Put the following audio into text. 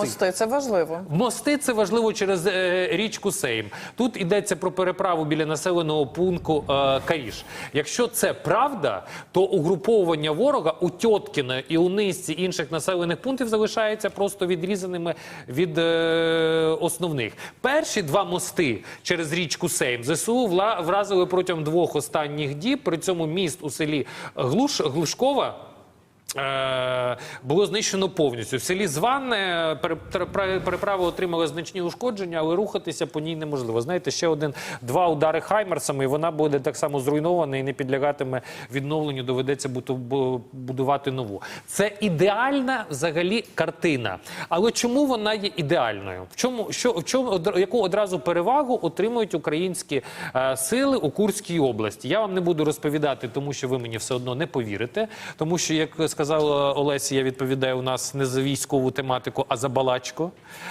мости, це важливо. Мости це важливо через е, річку Сейм. Тут йдеться про переправу біля населеного пункту е, Каріш. Якщо це правда, то угруповування ворога у Тьоткіне і у низці інших населених пунктів залишається просто відрізаними від е, основних. Перші два мости через річку Сейм ЗСУ вла- вразили протягом двох останніх діб. При цьому міст у селі Глуш Глушкова. Е, Було знищено повністю. В селі Званне пере- пере- переправа значні ушкодження, але рухатися по ній неможливо. Знаєте, ще один два удари хаймерсами, і вона буде так само зруйнована і не підлягатиме відновленню. Доведеться будувати нову. Це ідеальна взагалі картина. Але чому вона є ідеальною? В чому що в чому яку одразу перевагу отримують українські е, сили у Курській області? Я вам не буду розповідати, тому що ви мені все одно не повірите. Тому що, як сказала Олесі, я відповідаю у нас не за військову тематику, а за балачку.